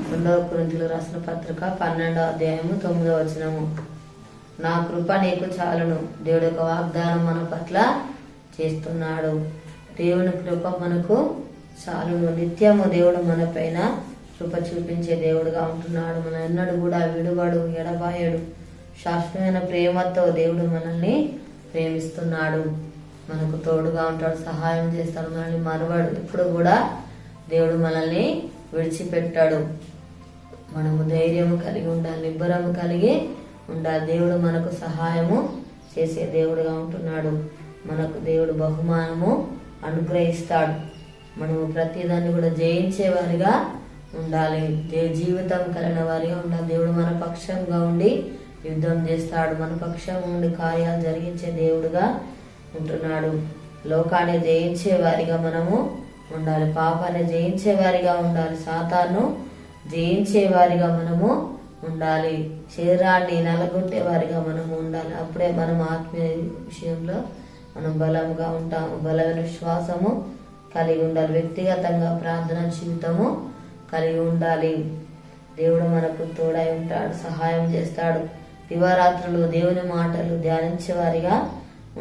రెండవ కురింతలు రాసిన పత్రిక పన్నెండవ అధ్యాయము తొమ్మిదవ వచనము. నా కృప నీకు చాలును. దేవుడి యొక్క వాగ్దానం మన పట్ల చేస్తున్నాడు. దేవుని కృప మనకు చాలును. నిత్యము దేవుడు మన పైన కృప చూపించే దేవుడుగా ఉంటున్నాడు. మన ఎన్నడు కూడా విడువడు ఎడబాయడు. శాశ్వతమైన ప్రేమతో దేవుడు మనల్ని ప్రేమిస్తున్నాడు. మనకు తోడుగా ఉంటాడు సహాయం చేస్తాడు మనల్ని మరవాడు. ఇప్పుడు కూడా దేవుడు మనల్ని విడిచిపెట్టాడు. మనము ధైర్యము కలిగి ఉండాలి నిబ్బరము కలిగి ఉండాలి. దేవుడు మనకు సహాయము చేసే దేవుడుగా ఉంటున్నాడు. మనకు దేవుడు బహుమానము అనుగ్రహిస్తాడు. మనము ప్రతిదాన్ని కూడా జయించేవారిగా ఉండాలి. దే జీవితం కలిగిన వారిగా ఉండాలి. దేవుడు మన పక్షంగా ఉండి యుద్ధం చేస్తాడు. మన పక్షం ఉండి కార్యాలు జరిగించే దేవుడుగా ఉంటున్నాడు. లోకాన్ని జయించే వారిగా మనము ఉండాలి. పాపాన్ని జయించేవారిగా ఉండాలి. సాతాను జయించే వారిగా మనము ఉండాలి. శరీరాన్ని నలగొట్టే వారిగా మనము ఉండాలి. అప్పుడే మనం ఆత్మీయ విషయంలో మనం బలంగా ఉంటాము. బలమైన విశ్వాసము కలిగి ఉండాలి. వ్యక్తిగతంగా ప్రార్థన జీవితము కలిగి ఉండాలి. దేవుడు మనకు తోడై ఉంటాడు సహాయం చేస్తాడు. దివారాత్రులు దేవుని మాటలు ధ్యానించే వారిగా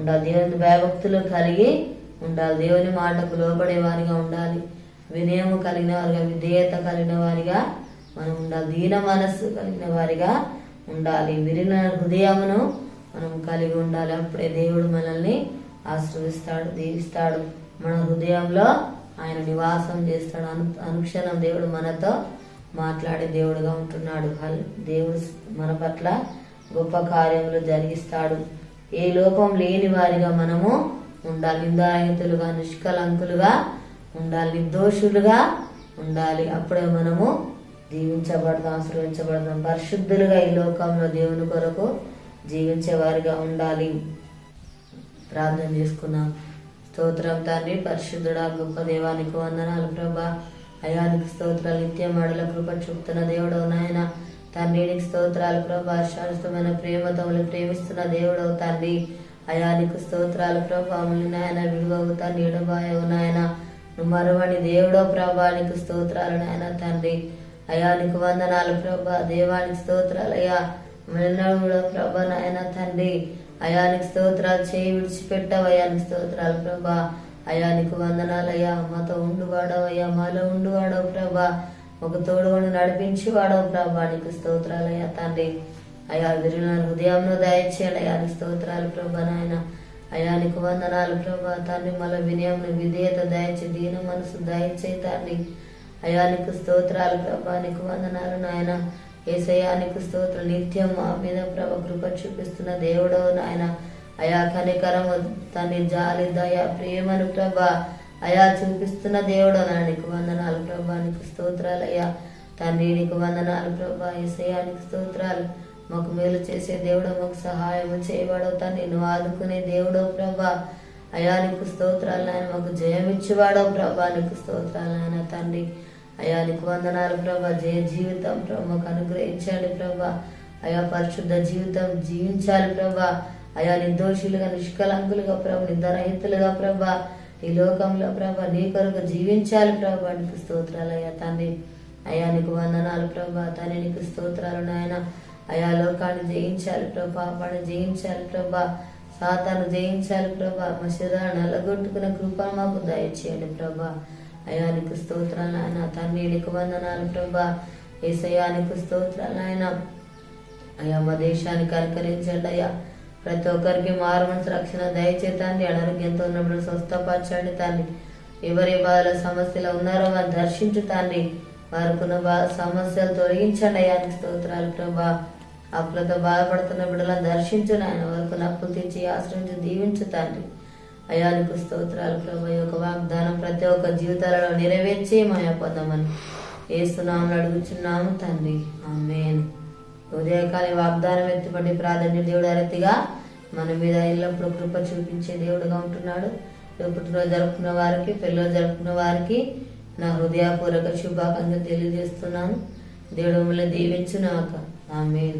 ఉండాలి. దేవుని భయభక్తులు కలిగి ఉండాలి. దేవుని మాటకు లోబడే వారిగా ఉండాలి. వినయము కలిగిన వారిగా విధేయత కలిగిన వారిగా మనం ఉండాలి. దీన మనస్సు కలిగిన వారిగా ఉండాలి. విరిన హృదయమును మనం కలిగి ఉండాలి. అప్పుడే దేవుడు మనల్ని ఆశ్రయిస్తాడు దీవిస్తాడు. మన హృదయంలో ఆయన నివాసం చేస్తాడు. అను అనుక్షణం దేవుడు మనతో మాట్లాడే దేవుడుగా ఉంటున్నాడు. దేవుడు మన పట్ల గొప్ప కార్యములు జరిగిస్తాడు. ఏ లోపం లేని వారిగా మనము ఉండాలి. నిందారహితులుగా నిష్కలంకులుగా ఉండాలి. నిర్దోషులుగా ఉండాలి. అప్పుడే మనము దీవించబడదాం ఆశ్రయించబడదాం పరిశుద్ధులుగా ఈ లోకంలో దేవుని కొరకు జీవించే వారిగా ఉండాలి. ప్రార్థన చేసుకున్నాం. స్తోత్రం తండ్రి పరిశుద్ధుడా గొప్ప దేవానికి వందనాలు ప్రభా. అయానికి స్తోత్రాలు నిత్యం అడల కృప చూపుతున్న దేవుడవు నాయన. తండ్రి స్తోత్రాలు ప్రభా. శాశ్వతమైన ప్రేమతో ప్రేమిస్తున్న దేవుడవు తండ్రి. అయానికి స్తోత్రాలు ప్రభా నాయన విడువవు నీడబాయవు నాయన. మరువని దేవుడో ప్రభా నీకు స్తోత్రాలు నాయన తండ్రి. అయానికి వందనాలు ప్రభా దేవానికి స్తోత్రాలు అయ్యా. కూడా ప్రభా నాయన తండ్రి. అయానికి స్తోత్రాలు చేయి విడిచిపెట్టావు అయానికి స్తోత్రాలు ప్రభా. అయానికి వందనాలయ్యా మాతో ఉండువాడవయ్యా మాలో ఉండువాడవు ప్రభా. ఒక తోడుకొని నడిపించి వాడవు ప్రభా నీకు స్తోత్రాలయ్యా తండ్రి. అయా విరిగిన హృదయంలో దయచేయండి. అయానికి స్తోత్రాలు ప్రభా నాయన. అయానికి వందనాలు ప్రభా తండ్రి. మళ్ళీ వినయం విధేయత దయచి దీన మనసు దయచే తండ్రి. అయానికి స్తోత్రాలు ప్రభా నీకు వందనాలు నాయన. ఏసయానికి స్తోత్రం నిత్యం మా మీద ప్రభ కృప చూపిస్తున్న దేవుడవు నాయన. అయా కనికరము తండ్రి జాలి దయ ప్రేమను ప్రభ. అయా చూపిస్తున్న దేవుడు నీకు వందనాలు ప్రభా నీకు స్తోత్రాలు అయ్యా. తండ్రి నీకు వందనాలు ప్రభా. ఏసయానికి స్తోత్రాలు. మాకు మేలు చేసే దేవుడు మాకు సహాయం చేయవాడో తండ్రి నువ్వు ఆదుకునే దేవుడో ప్రభా. అయా నీకు స్తోత్రాలు నాయన. మాకు జయమిచ్చేవాడో ప్రభా. నీకు స్తోత్రాలు నాయన తండ్రి. అయా నీకు వందనాలు ప్రభా. జయ జీవితం ప్రభా. మాకు అనుగ్రహించండి ప్రభా. అయా పరిశుద్ధ జీవితం జీవించాలి ప్రభా. అయా నిర్దోషులుగా నిష్కలంకులుగా ప్రభు. నిందరహితులుగా ప్రభా. ఈ లోకంలో ప్రభా నీ కొరకు జీవించాలి ప్రభా. నీకు స్తోత్రాలు అయ్యా తండ్రి. అయా నీకు వందనాలు ప్రభా. తండ్రి నీకు స్తోత్రాలు నాయన. అయా లోకాన్ని జయించాలి ప్రభా మనం జయించాలి ప్రభా సాతాను జయించాలి ప్రభా మా శరీరాన్ని అలగొట్టుకున్న కృప మాకు దయచేయండి ప్రభా. అయా నీకు స్తోత్రాలు ఆయన తండ్రి నీకు వందనాలు ప్రభా. ఏసయానికి స్తోత్రాలు ఆయన అయ్యా మా దేశానికి అలంకరించండి అయ్యా ప్రతి ఒక్కరికి మారుమనసు రక్షణ దయచేతాన్ని అనారోగ్యంతో ఉన్నప్పుడు స్వస్థపరచండి తాన్ని ఎవరి బాధల సమస్యలు ఉన్నారో వారిని దర్శించు తండ్రి. వారికున్న బా సమస్యలు తొలగించండి అయ్యానికి స్తోత్రాలు ప్రభా. అప్పులతో బాధపడుతున్న బిడ్డలను దర్శించు నాయన వరకు అప్పులు తెచ్చి ఆశ్రయించి దీవించు తండ్రి. అయానికి స్తోత్రాలు ప్రభు యొక్క వాగ్దానం ప్రతి ఒక్క జీవితాలలో నెరవేర్చి మాయా పొందమని ఏస్తున్నామని అడుగుచున్నాము తండ్రి. ఆమెన్. ఉదయకాల వాగ్దానం ఎత్తుపడి ప్రాధాన్య దేవుడు అరతిగా మన మీద ఎల్లప్పుడూ కృప చూపించే దేవుడుగా ఉంటున్నాడు. పుట్టినరోజు జరుపుకున్న వారికి పిల్లలు జరుపుకున్న వారికి నా హృదయపూర్వక శుభాకాంక్షలు తెలియజేస్తున్నాను. దేవుడు మిమ్మల్ని దీవించునాక ఆమె